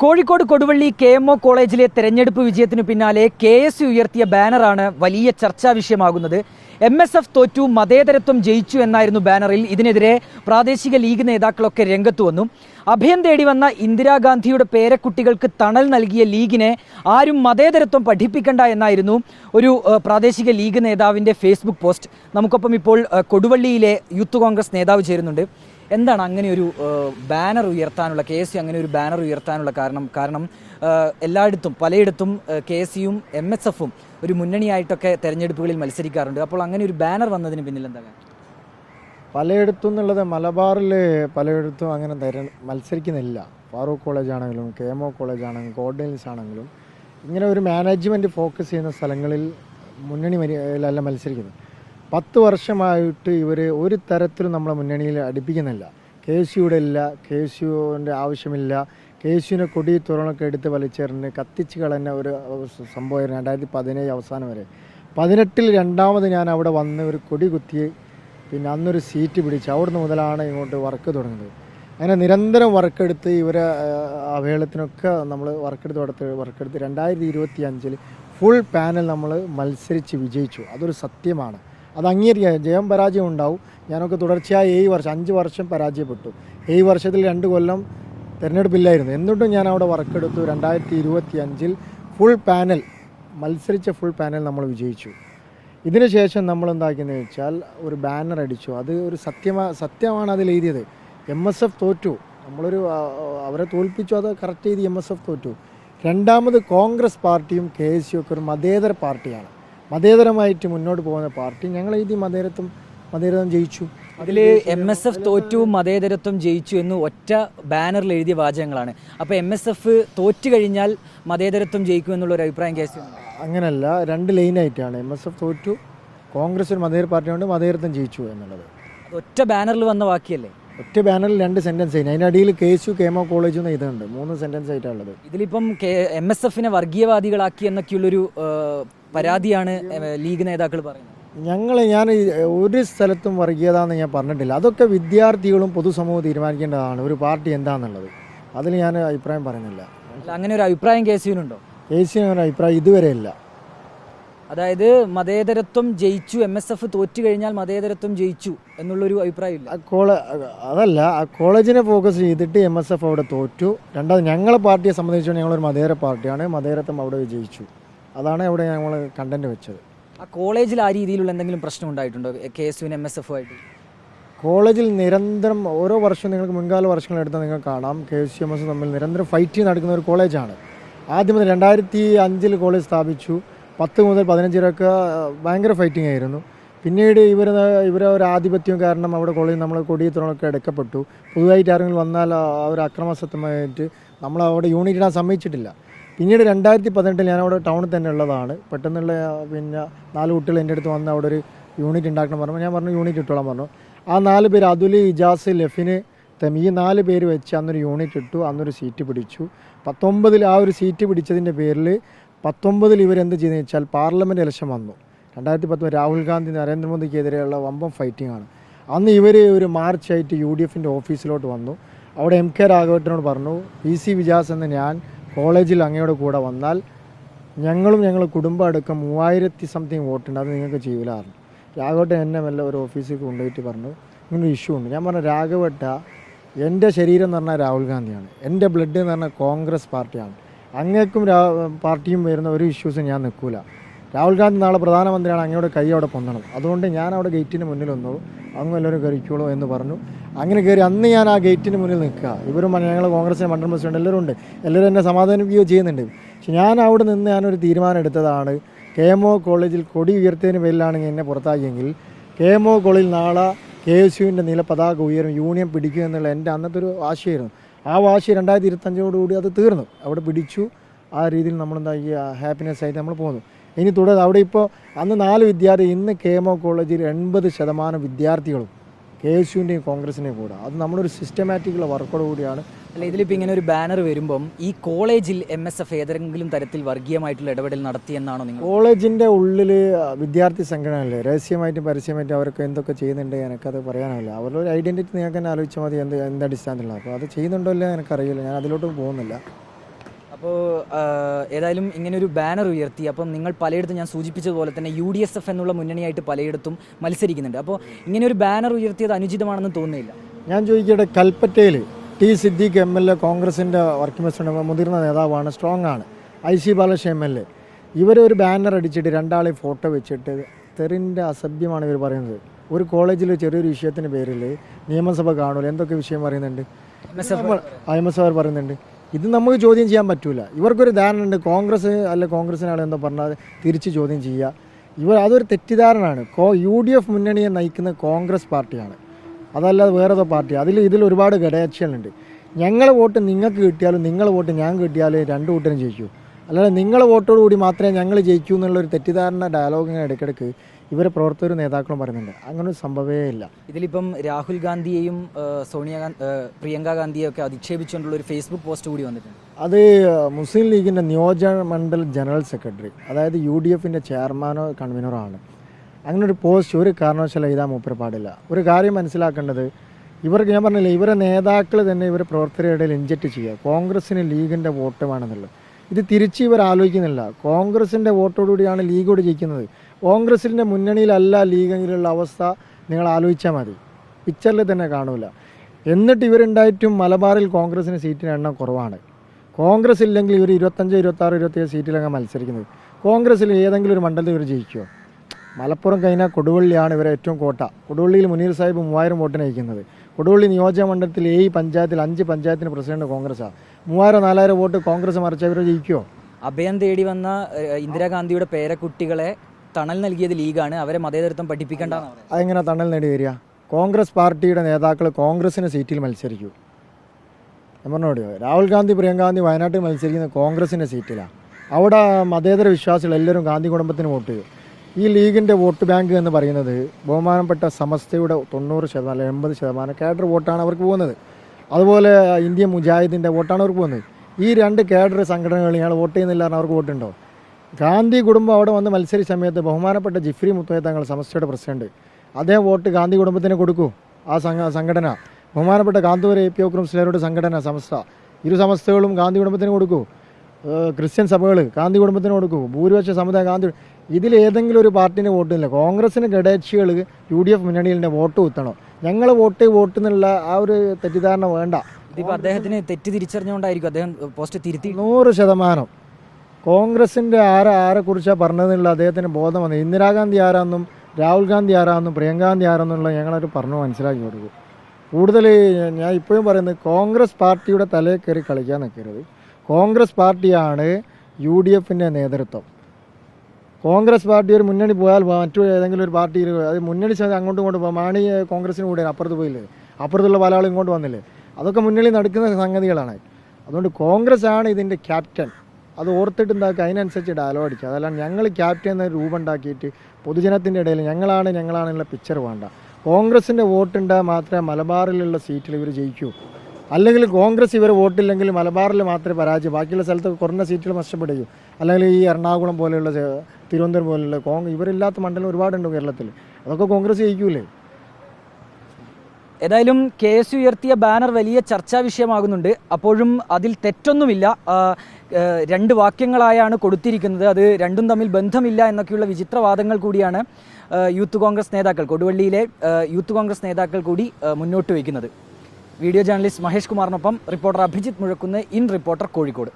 Kozhikode Koduvally K M O കോളേജിലെ തെരഞ്ഞെടുപ്പ് വിജയത്തിനു പിന്നാലെ കെ എസ് യു ഉയർത്തിയ ബാനറാണ് വലിയ ചർച്ചാ വിഷയമാകുന്നത്. എം എസ് എഫ് തോറ്റു മതേതരത്വം ജയിച്ചു എന്നായിരുന്നു ബാനറിൽ. ഇതിനെതിരെ പ്രാദേശിക ലീഗ് നേതാക്കളൊക്കെ രംഗത്തു വന്നു. അഭയം തേടി വന്ന ഇന്ദിരാഗാന്ധിയുടെ പേരക്കുട്ടികൾക്ക് തണൽ നൽകിയ ലീഗിനെ ആരും മതേതരത്വം പഠിപ്പിക്കണ്ട എന്നായിരുന്നു ഒരു പ്രാദേശിക ലീഗ് നേതാവിന്റെ ഫേസ്ബുക്ക് പോസ്റ്റ്. നമുക്കൊപ്പം ഇപ്പോൾ കൊടുവള്ളിയിലെ യൂത്ത് കോൺഗ്രസ് നേതാവ് ചേരുന്നുണ്ട്. എന്താണ് അങ്ങനെ ഒരു ബാനർ ഉയർത്താനുള്ള കെ എസ് അങ്ങനെ ഒരു ബാനർ ഉയർത്താനുള്ള കാരണം? കാരണം എല്ലായിടത്തും പലയിടത്തും കെ എസ് യുവും എം എസ് എഫും ഒരു മുന്നണിയായിട്ടൊക്കെ തെരഞ്ഞെടുപ്പുകളിൽ മത്സരിക്കാറുണ്ട്. അപ്പോൾ അങ്ങനെ ഒരു ബാനർ വന്നതിന് പിന്നിൽ എന്താ? പലയിടത്തും എന്നുള്ളത് മലബാറിൽ പലയിടത്തും അങ്ങനെ മത്സരിക്കുന്നില്ല. ഫാറൂഖ് കോളേജ് ആണെങ്കിലും കെ എം ഒ കോളേജ് ആണെങ്കിലും കോർഡിനൽസ് ആണെങ്കിലും ഇങ്ങനെ ഒരു മാനേജ്മെന്റ് ഫോക്കസ് ചെയ്യുന്ന സ്ഥലങ്ങളിൽ മുന്നണി വരിയിലല്ല മത്സരിക്കുന്നത് പത്ത് വർഷമായിട്ട് ഇവർ ഒരു തരത്തിലും നമ്മളെ മുന്നണിയിൽ അടുപ്പിക്കുന്നില്ല. കെ എസ് ഇല്ല കെ എസ് യുവിന്റെ ആവശ്യമില്ല. കെ എസ് യുവിനെ കൊടി തുറന്നൊക്കെ എടുത്ത് വലിച്ചെറിഞ്ഞ് കത്തിച്ച് കളഞ്ഞ ഒരു സംഭവമായിരുന്നു രണ്ടായിരത്തി പതിനേഴ് അവസാനം വരെ. പതിനെട്ടിൽ രണ്ടാമത് ഞാൻ അവിടെ വന്ന് ഒരു കൊടി കുത്തി പിന്നെ അന്നൊരു സീറ്റ് പിടിച്ച് അവിടുന്ന് മുതലാണ് ഇങ്ങോട്ട് വർക്ക് തുടങ്ങുന്നത്. അങ്ങനെ നിരന്തരം വർക്കെടുത്ത് ഇവരെ അവഹേളത്തിനൊക്കെ നമ്മൾ വർക്കെടുത്ത് കൊടുത്ത് വർക്കെടുത്ത് രണ്ടായിരത്തി ഇരുപത്തി അഞ്ചിൽ ഫുൾ പാനൽ നമ്മൾ മത്സരിച്ച് വിജയിച്ചു. അതൊരു സത്യമാണ്. അത് അംഗീകരിക്കാൻ ജയം പരാജയം ഉണ്ടാവും. ഞാനൊക്കെ തുടർച്ചയായി ഏഴ് വർഷം അഞ്ച് വർഷം പരാജയപ്പെട്ടു. ഏഴ് വർഷത്തിൽ രണ്ട് കൊല്ലം തിരഞ്ഞെടുപ്പില്ലായിരുന്നു. എന്നിട്ടും ഞാൻ അവിടെ വർക്കെടുത്തു. രണ്ടായിരത്തി ഇരുപത്തി അഞ്ചിൽ ഫുൾ പാനൽ മത്സരിച്ച ഫുൾ പാനൽ നമ്മൾ വിജയിച്ചു. ഇതിനുശേഷം നമ്മൾ എന്താക്കിയെന്ന് വെച്ചാൽ ഒരു ബാനർ അടിച്ചു. അത് ഒരു സത്യമാ സത്യമാണ് അതിൽ എഴുതിയത്. എം എസ് എഫ് തോറ്റു. നമ്മളൊരു അവരെ തോൽപ്പിച്ചു. അത് കറക്റ്റ് ചെയ്ത് എം എസ് എഫ് തോറ്റു. രണ്ടാമത് കോൺഗ്രസ് പാർട്ടിയും കെ എസ് യു ഒക്കെ ഒരു മതേതര പാർട്ടിയാണ്. മതേതരമായിട്ട് മുന്നോട്ട് പോകുന്ന പാർട്ടി. ഞങ്ങൾ എഴുതി മതേതരത്വം മതേതരം ജയിച്ചു. അതിൽ എം എസ് എഫ് തോറ്റു മതേതരത്വം ജയിച്ചു എന്ന് ഒറ്റ ബാനറിൽ എഴുതിയ വാചകങ്ങളാണ്. അപ്പോൾ എം എസ് എഫ് തോറ്റു കഴിഞ്ഞാൽ മതേതരത്വം ജയിക്കും എന്നുള്ള ഒരു അഭിപ്രായം കേസ് അങ്ങനല്ല രണ്ട് ലൈനായിട്ടാണ് എം എസ് എഫ് തോറ്റു കോൺഗ്രസ് ഒരു മതേതര പാർട്ടിയുണ്ട് മതേതരത്വം ജയിച്ചു എന്നുള്ളത്. ഒറ്റ ബാനറിൽ വന്ന വാക്കിയല്ലേ? ഒറ്റ ബാനറിൽ രണ്ട് സെന്റൻസ് ആയിരുന്നു അതിന്റെ അടിയിൽ K S U K M O college എന്ന് ഇതുണ്ട്. മൂന്ന് സെന്റൻസ് ഉള്ളത്. ഇതിലിപ്പം കെ എം എസ് എഫിനെ വർഗീയവാദികളാക്കി എന്നൊക്കെയുള്ളൊരു പരാതിയാണ് ലീഗ് നേതാക്കൾ പറയുന്നത്. ഞങ്ങൾ ഞാൻ ഒരു സ്ഥലത്തും വർഗീയതാന്ന് ഞാൻ പറഞ്ഞിട്ടില്ല. അതൊക്കെ വിദ്യാർത്ഥികളും പൊതുസമൂഹം തീരുമാനിക്കേണ്ടതാണ്. ഒരു പാർട്ടി എന്താണെന്നുള്ളത് അതിൽ ഞാൻ അഭിപ്രായം പറയുന്നില്ല. അങ്ങനെ ഒരു അഭിപ്രായം കെ സി യുവിനുണ്ടോ കെ സി അഭിപ്രായം ഇതുവരെ ഇല്ല. അതായത് മതേതരത്വം ജയിച്ചു എം എസ് എഫ് തോറ്റു കഴിഞ്ഞാൽ മതേതരത്വം ജയിച്ചു എന്നുള്ളൊരു അഭിപ്രായം ഇല്ല. ആ അതല്ല ആ കോളേജിനെ ഫോക്കസ് ചെയ്തിട്ട് എം എസ് എഫ് അവിടെ തോറ്റു. രണ്ടാമത് ഞങ്ങളെ പാർട്ടിയെ സംബന്ധിച്ചുകൊണ്ട് ഞങ്ങളൊരു മതേതര പാർട്ടിയാണ്. മതേതരത്വം അവിടെ വിജയിച്ചു അതാണ് അവിടെ ഞങ്ങൾ കണ്ടന്റ് വെച്ചത്. ആ കോളേജിൽ ആ രീതിയിലുള്ള എന്തെങ്കിലും പ്രശ്നം ഉണ്ടായിട്ടുണ്ടോ? കെ എസ് യുവിന് എം എസ് എഫ് ആയിട്ട് കോളേജിൽ നിരന്തരം ഓരോ വർഷവും നിങ്ങൾക്ക് മുൻകാല വർഷങ്ങളെടുത്താൽ നിങ്ങൾക്ക് കാണാം. കെ എസ് എം എസ് തമ്മിൽ നിരന്തരം ഫൈറ്റ് നടക്കുന്ന ഒരു കോളേജാണ്. ആദ്യം രണ്ടായിരത്തി അഞ്ചിൽ കോളേജ് സ്ഥാപിച്ചു. പത്ത് മുതൽ പതിനഞ്ച് വരെയൊക്കെ ഭയങ്കര ഫൈറ്റിംഗ് ആയിരുന്നു. പിന്നീട് ഇവർ ഇവരെ ഒരു ആധിപത്യം കാരണം അവിടെ കോളേജ് നമ്മൾ കൊടിയത്തിനൊക്കെ എടുക്കപ്പെട്ടു. പുതുതായിട്ട് ആരെങ്കിലും വന്നാൽ അവർ അക്രമസത്വമായിട്ട് അക്രമാസക്തമായിട്ട് നമ്മൾ അവിടെ യൂണിറ്റ് ഇടാൻ സമ്മതിച്ചിട്ടില്ല. പിന്നീട് രണ്ടായിരത്തി പതിനെട്ടിൽ ഞാൻ ടൗണിൽ തന്നെ ഉള്ളതാണ്. പെട്ടെന്നുള്ള പിന്നെ നാല് കുട്ടികൾ എന്റെ അടുത്ത് വന്ന് അവിടെ ഒരു യൂണിറ്റ് ഉണ്ടാക്കണം പറഞ്ഞു. ഞാൻ പറഞ്ഞു യൂണിറ്റ് ഇട്ടോളാം പറഞ്ഞു. ആ നാല് പേര് അതുൽ ഇജാസ് ലഫിന് തമി ഈ നാല് പേര് വെച്ച് അന്നൊരു യൂണിറ്റ് ഇട്ടു. അന്നൊരു സീറ്റ് പിടിച്ചു. പത്തൊമ്പതിൽ ആ ഒരു സീറ്റ് പിടിച്ചതിന്റെ പേരിൽ പത്തൊമ്പതിൽ ഇവരെന്ത് ചെയ്തെന്ന് വെച്ചാൽ പാർലമെന്റ് ഇലക്ഷൻ വന്നു. രണ്ടായിരത്തി പത്തൊമ്പത് രാഹുൽ ഗാന്ധി നരേന്ദ്രമോദിക്കെതിരെയുള്ള വമ്പം ഫൈറ്റിംഗ് ആണ്. അന്ന് ഇവർ ഒരു മാർച്ചായിട്ട് യു ഡി എഫിന്റെ ഓഫീസിലോട്ട് വന്നു. അവിടെ എം കെ രാഘവട്ടനോട് പറഞ്ഞു പി സി വിജാസ് എന്ന ഞാൻ കോളേജിൽ അങ്ങയുടെ കൂടെ വന്നാൽ ഞങ്ങളും ഞങ്ങൾ കുടുംബം അടക്കം മൂവായിരത്തി സംതിങ് വോട്ടുണ്ട്. അത് നിങ്ങൾക്ക് ചെയ്യില്ലായിരുന്നു രാഘവട്ടെ എന്നെ മെല്ലെ ഒരു ഓഫീസിൽ കൊണ്ടുപോയിട്ട് പറഞ്ഞു ഇങ്ങനൊരു ഇഷ്യൂ ഉണ്ട്. ഞാൻ പറഞ്ഞു രാഘവട്ട എന്റെ ശരീരം എന്ന് പറഞ്ഞാൽ രാഹുൽ ഗാന്ധിയാണ്. എന്റെ ബ്ലഡ് എന്ന് പറഞ്ഞാൽ കോൺഗ്രസ് പാർട്ടിയാണ്. അങ്ങേക്കും പാർട്ടിയും വരുന്ന ഒരു ഇഷ്യൂസും ഞാൻ നിൽക്കൂല. രാഹുൽ ഗാന്ധി നാളെ പ്രധാനമന്ത്രിയാണ് അങ്ങയുടെ കൈ അവിടെ പൊന്നണം അതുകൊണ്ട് ഞാൻ അവിടെ ഗേറ്റിന് മുന്നിൽ വന്നു അങ്ങ് എല്ലാവരും കയറിക്കോളൂ എന്ന് പറഞ്ഞു. അങ്ങനെ കയറി അന്ന് ഞാൻ ആ ഗേറ്റിന് മുന്നിൽ നിൽക്കുക. ഇവരും ഞങ്ങൾ കോൺഗ്രസിന്റെ മണ്ഡലം പ്രസിഡന്റ് എല്ലാവരും ഉണ്ട്. എല്ലാവരും എന്നെ സമാധാനിപ്പിക്കുകയോ ചെയ്യുന്നുണ്ട്. പക്ഷെ ഞാൻ അവിടെ നിന്ന് ഞാനൊരു തീരുമാനം എടുത്തതാണ്. കെ എം ഒ കോളേജിൽ കൊടി ഉയർത്തിയതിന് പേരിലാണ് എന്നെ പുറത്താക്കിയെങ്കിൽ കെ എം ഒ കോളേജിൽ നാളെ കെ എസ് യുവിന്റെ നില പതാക ഉയരും യൂണിയൻ പിടിക്കുക എന്നുള്ള എന്റെ അന്നത്തെ ഒരു വാശിയായിരുന്നു ആ വാശി രണ്ടായിരത്തി ഇരുപത്തഞ്ചോടുകൂടി അത് തീർന്നു. അവിടെ പിടിച്ചു. ആ രീതിയിൽ നമ്മൾ എന്താ ഈ ഹാപ്പിനെസ് ആയിട്ട് നമ്മൾ പോകുന്നു. ഇനി തുടർ അവിടെ ഇപ്പോൾ അന്ന് നാല് വിദ്യാർത്ഥി ഇന്ന് കെ എം ഒ കോളേജിൽ എൺപത് ശതമാനം വിദ്യാർത്ഥികളും കെ എസ് യുവിന്റെയും കോൺഗ്രസിന്റെയും കൂടെ. അത് നമ്മളൊരു സിസ്റ്റമാറ്റിക്കുള്ള വർക്കോട് കൂടിയാണ്. അല്ല ഇതിലിപ്പോൾ ഇങ്ങനെ ഒരു ബാനർ വരുമ്പം ഈ കോളേജിൽ എം എസ് എഫ് ഏതെങ്കിലും തരത്തിൽ വർഗീയമായിട്ടുള്ള ഇടപെടൽ നടത്തിയെന്നാണോ നിങ്ങൾ കോളേജിന്റെ ഉള്ളിൽ വിദ്യാർത്ഥി സംഘടനയല്ലേ? രഹസ്യമായിട്ടും പരസ്യമായിട്ടും അവരൊക്കെ എന്തൊക്കെ ചെയ്യുന്നുണ്ട് എനിക്കത് പറയാനാവില്ല അവരുടെ ഒരു ഐഡന്റിറ്റി നിങ്ങൾക്ക് തന്നെ ആലോചിച്ചാൽ മതി എന്ത് എന്ത് അടിസ്ഥാനത്തിലുള്ള അപ്പോൾ അത് ചെയ്യുന്നുണ്ടോ ഇല്ല എനിക്കറിയില്ല. ഞാൻ അതിലോട്ട് പോകുന്നില്ല. അപ്പോൾ ഏതായാലും ഇങ്ങനെ ഒരു ബാനർ ഉയർത്തി. അപ്പം നിങ്ങൾ പലയിടത്തും ഞാൻ സൂചിപ്പിച്ചതുപോലെ തന്നെ യു ഡി എസ് എഫ് എന്നുള്ള മുന്നണിയായിട്ട് പലയിടത്തും മത്സരിക്കുന്നുണ്ട്. അപ്പോൾ ഇങ്ങനെ ഒരു ബാനർ ഉയർത്തിയത് അനുചിതമാണെന്ന് തോന്നുന്നില്ല. ഞാൻ ചോദിക്കട്ടെ കൽപ്പറ്റയിൽ T Siddique M L A കോൺഗ്രസിന്റെ വർക്കിംഗ് പ്രസിഡന്റ് മുതിർന്ന നേതാവാണ് സ്ട്രോങ് ആണ്. I C Balakrishnan M L A. ഇവരൊരു ബാനർ അടിച്ചിട്ട് രണ്ടാളെ ഫോട്ടോ വെച്ചിട്ട് തെറിന്റെ അസഭ്യമാണ് ഇവർ പറയുന്നത്. ഒരു കോളേജിൽ ചെറിയൊരു വിഷയത്തിന്റെ പേരിൽ നിയമസഭ കാണുമല്ലോ എന്തൊക്കെ വിഷയം പറയുന്നുണ്ട്? M S F. I M S അവർ പറയുന്നുണ്ട്. ഇത് നമുക്ക് ചോദ്യം ചെയ്യാൻ പറ്റൂല. ഇവർക്കൊരു ധാരണ ഉണ്ട് കോൺഗ്രസ് അല്ല കോൺഗ്രസിനാണ് എന്താ പറഞ്ഞാൽ തിരിച്ച് ചോദ്യം ചെയ്യുക. ഇവർ അതൊരു തെറ്റിദ്ധാരണയാണ്. കോ യു ഡി എഫ് മുന്നണിയെ നയിക്കുന്ന കോൺഗ്രസ് പാർട്ടിയാണ്. അതല്ലാതെ വേറെ ഏതോ പാർട്ടി അതിൽ ഇതിൽ ഒരുപാട് ഘടകക്ഷികളുണ്ട് ഞങ്ങളെ വോട്ട് നിങ്ങൾക്ക് കിട്ടിയാലും നിങ്ങൾ വോട്ട് ഞാൻ കിട്ടിയാലും രണ്ട് കൂട്ടരും ജയിക്കൂ. അല്ലാതെ നിങ്ങളെ വോട്ടോടുകൂടി മാത്രമേ ഞങ്ങൾ ജയിക്കൂ എന്നുള്ളൊരു തെറ്റിദ്ധാരണ ഡയലോഗ് ഇടയ്ക്കിടയ്ക്ക് ഇവരെ പ്രവർത്തകരും നേതാക്കളും പറയുന്നുണ്ട്. അങ്ങനെ ഒരു സംഭവമേ ഇല്ല. ഇതിലിപ്പം രാഹുൽ ഗാന്ധിയെയും സോണിയ പ്രിയങ്ക ഗാന്ധിയെ ഒക്കെ അധിക്ഷേപിച്ചുകൊണ്ടുള്ള ഒരു ഫേസ്ബുക്ക് പോസ്റ്റ് കൂടി വന്നിട്ടുണ്ട്. അത് മുസ്ലിം ലീഗിന്റെ നിയോജകമണ്ഡൽ ജനറൽ സെക്രട്ടറി അതായത് യു ഡി എഫിന്റെ ചെയർമാനോ കൺവീനറോ ആണ്. അങ്ങനെ ഒരു പോസ്റ്റ് ഒരു കാരണവശാലും എഴുതാൻ മൂപ്പര് പാടില്ല. ഒരു കാര്യം മനസ്സിലാക്കേണ്ടത് ഇവർക്ക് ഞാൻ പറഞ്ഞില്ല ഇവരെ നേതാക്കൾ തന്നെ ഇവരെ പ്രവർത്തകരുടെ ഇടയിൽ ഇഞ്ചക്ട് ചെയ്യുക. കോൺഗ്രസിന് ലീഗിന്റെ വോട്ട് വേണമെന്നുള്ളത്. ഇത് തിരിച്ച് ഇവർ ആലോചിക്കുന്നില്ല. കോൺഗ്രസിന്റെ വോട്ടോടുകൂടിയാണ് ലീഗോട് ജയിക്കുന്നത്. കോൺഗ്രസിന്റെ മുന്നണിയിലല്ല ലീഗിലുള്ള അവസ്ഥ. നിങ്ങൾ ആലോചിച്ചാൽ മതി. പിക്ചറിൽ തന്നെ കാണൂല. എന്നിട്ട് ഇവരുണ്ടായിട്ടും മലബാറിൽ കോൺഗ്രസിന് സീറ്റിന് എണ്ണം കുറവാണ്. കോൺഗ്രസ് ഇല്ലെങ്കിൽ ഇവർ ഇരുപത്തഞ്ച് ഇരുപത്താറ് ഇരുപത്തേഴ് സീറ്റിലങ്ങ് മത്സരിക്കുന്നത്. കോൺഗ്രസ്സിൽ ഏതെങ്കിലും ഒരു മണ്ഡലത്തിൽ ഇവർ ജയിക്കുമോ മലപ്പുറം കഴിഞ്ഞാൽ കൊടുവള്ളിയാണ് ഇവരെ ഏറ്റവും കോട്ട. കൊടുവള്ളിയിൽ മുനീർ സാഹിബ് മൂവായിരം വോട്ടിന് നയിക്കുന്നത് കൊടുവള്ളി നിയോജക മണ്ഡലത്തിൽ ഏഴ് പഞ്ചായത്തിൽ അഞ്ച് പഞ്ചായത്തിന് പ്രസിഡന്റ് കോൺഗ്രസ്സാണ് മൂവായിരം നാലായിരം വോട്ട് കോൺഗ്രസ് മറിച്ച് ഇവരെ ജയിക്കുമോ അഭയം തേടി വന്ന ഇന്ദിരാഗാന്ധിയുടെ പേരക്കുട്ടികളെ തണൽ നൽകിയത് ലീഗാണ്. അവരെ മതേതരത്വം പഠിപ്പിക്കേണ്ട അതെങ്ങനെ തണൽ നേടി വരിക? കോൺഗ്രസ് പാർട്ടിയുടെ നേതാക്കൾ കോൺഗ്രസിന് സീറ്റിൽ മത്സരിക്കൂ. ഞാൻ പറഞ്ഞോ രാഹുൽ ഗാന്ധി പ്രിയങ്ക ഗാന്ധി വയനാട്ടിൽ മത്സരിക്കുന്ന കോൺഗ്രസിന്റെ സീറ്റിലാണ് അവിടെ മതേതര വിശ്വാസികൾ എല്ലാവരും ഗാന്ധി കുടുംബത്തിന് വോട്ട് ചെയ്യും. ഈ ലീഗിന്റെ വോട്ട് ബാങ്ക് എന്ന് പറയുന്നത് ബഹുമാനപ്പെട്ട സമസ്തയുടെ തൊണ്ണൂറ് ശതമാനം അല്ലെങ്കിൽ എൺപത് ശതമാനം കേഡർ വോട്ടാണ് അവർക്ക് പോകുന്നത്. അതുപോലെ ഇന്ത്യൻ മുജാഹിദിന്റെ വോട്ടാണ് അവർക്ക് പോകുന്നത്. ഈ രണ്ട് കേഡർ സംഘടനകൾ ഇയാൾ വോട്ട് ചെയ്യുന്നില്ല എന്ന് അവർക്ക് വോട്ടുണ്ടോ? ഗാന്ധി കുടുംബം അവിടെ വന്ന് മത്സരിച്ച സമയത്ത് ബഹുമാനപ്പെട്ട ജിഫ്രി മുത്തോയ തങ്ങൾ സമസ്തയുടെ പ്രസിഡന്റ്. അതേ വോട്ട് ഗാന്ധി കുടുംബത്തിന് കൊടുക്കൂ. ആ സംഘ സംഘടന ബഹുമാനപ്പെട്ട ഗാന്ധൂർ എ പി ഒക്രംസ്ലരുടെ സംഘടന സമസ്ത. ഇരു സമസ്തകളും ഗാന്ധി കുടുംബത്തിന് കൊടുക്കൂ. ക്രിസ്ത്യൻ സഭകൾ ഗാന്ധി കുടുംബത്തിന് കൊടുക്കും. ഭൂരിപക്ഷ സമുദായം ഗാന്ധി ഇതിൽ ഏതെങ്കിലും ഒരു പാർട്ടിന് വോട്ടില്ല കോൺഗ്രസിന് ഘടകക്ഷികൾ യു ഡി എഫ് മുന്നണിയിലെ വോട്ട് കുത്തണോ. ഞങ്ങൾ വോട്ട് വോട്ട് എന്നുള്ള ആ ഒരു തെറ്റിദ്ധാരണ വേണ്ട. ഇതിപ്പോൾ അദ്ദേഹത്തിന് തെറ്റ് തിരിച്ചറിഞ്ഞുകൊണ്ടായിരിക്കും അദ്ദേഹം പോസ്റ്റ് തിരുത്തി നൂറ് ശതമാനം. കോൺഗ്രസിന്റെ ആരെ ആരെക്കുറിച്ചാണ് പറഞ്ഞതെന്നുള്ള അദ്ദേഹത്തിന് ബോധം വന്നത് ഇന്ദിരാഗാന്ധി ആരാന്നും രാഹുൽ ഗാന്ധി ആരാന്നും പ്രിയങ്കാന്ധി ആരാന്നുള്ള ഞങ്ങളൊരു പറഞ്ഞു മനസ്സിലാക്കി കൊടുക്കും. കൂടുതൽ ഞാൻ ഇപ്പോഴും പറയുന്നത് കോൺഗ്രസ് പാർട്ടിയുടെ തലയിൽ കയറി കളിക്കാൻ നിൽക്കരുത്. കോൺഗ്രസ് പാർട്ടിയാണ് യു ഡി എഫിന്റെ നേതൃത്വം. കോൺഗ്രസ് പാർട്ടി ഒരു മുന്നണി പോയാൽ മറ്റു ഏതെങ്കിലും ഒരു പാർട്ടിയിൽ അത് മുന്നണി അങ്ങോട്ടും ഇങ്ങോട്ടും പോകും. മാണി കോൺഗ്രസിന് കൂടെ അപ്പുറത്ത് പോയില്ലേ? അപ്പുറത്തുള്ള പല ആളും ഇങ്ങോട്ട് വന്നില്ലേ? അതൊക്കെ മുന്നണി നടക്കുന്ന സംഗതികളാണ്. അതുകൊണ്ട് കോൺഗ്രസ് ആണ് ഇതിന്റെ ക്യാപ്റ്റൻ. അത് ഓർത്തിട്ട് എന്താക്കുക അതിനനുസരിച്ച് ഡയലോഗ് അടിക്കുക. അതല്ലാണ്ട് ഞങ്ങൾ ക്യാപ്റ്റൻ എന്ന രൂപം ഉണ്ടാക്കിയിട്ട് പൊതുജനത്തിന്റെ ഇടയിൽ ഞങ്ങളാണ് ഞങ്ങളാണെന്നുള്ള പിക്ചർ വേണ്ട. കോൺഗ്രസിന്റെ വോട്ടുണ്ടായാൽ മാത്രമേ മലബാറിലുള്ള സീറ്റിൽ ഇവർ ജയിക്കൂ. അല്ലെങ്കിൽ കോൺഗ്രസ് ഇവർ വോട്ടില്ലെങ്കിൽ മലബാറിൽ മാത്രമേ പരാജയം ബാക്കിയുള്ള സ്ഥലത്ത് കുറഞ്ഞ സീറ്റുകൾ നഷ്ടപ്പെടുകയും അല്ലെങ്കിൽ ഈ എറണാകുളം പോലെയുള്ള തിരുവനന്തപുരം പോലെയുള്ള കോൺഗ്രസ് ഇവരില്ലാത്ത മണ്ഡലം ഒരുപാടുണ്ട് കേരളത്തിൽ. അതൊക്കെ കോൺഗ്രസ് ജയിക്കൂലേ? ഏതായാലും കെ എസ് ഉയർത്തിയ ബാനർ വലിയ ചർച്ചാ വിഷയമാകുന്നുണ്ട്. അപ്പോഴും അതിൽ തെറ്റൊന്നുമില്ല. രണ്ട് വാക്യങ്ങളായാണ് കൊടുത്തിരിക്കുന്നത്. അത് രണ്ടും തമ്മിൽ ബന്ധമില്ല എന്നൊക്കെയുള്ള വിചിത്രവാദങ്ങൾ കൂടിയാണ് യൂത്ത് കോൺഗ്രസ് നേതാക്കൾ കൊടുവള്ളിയിലെ യൂത്ത് കോൺഗ്രസ് നേതാക്കൾ കൂടി മുന്നോട്ട് വയ്ക്കുന്നത്. Video journalist Mahesh കുമാറിനൊപ്പം reporter Abhijith Muzhakkunnu in reporter Kozhikode.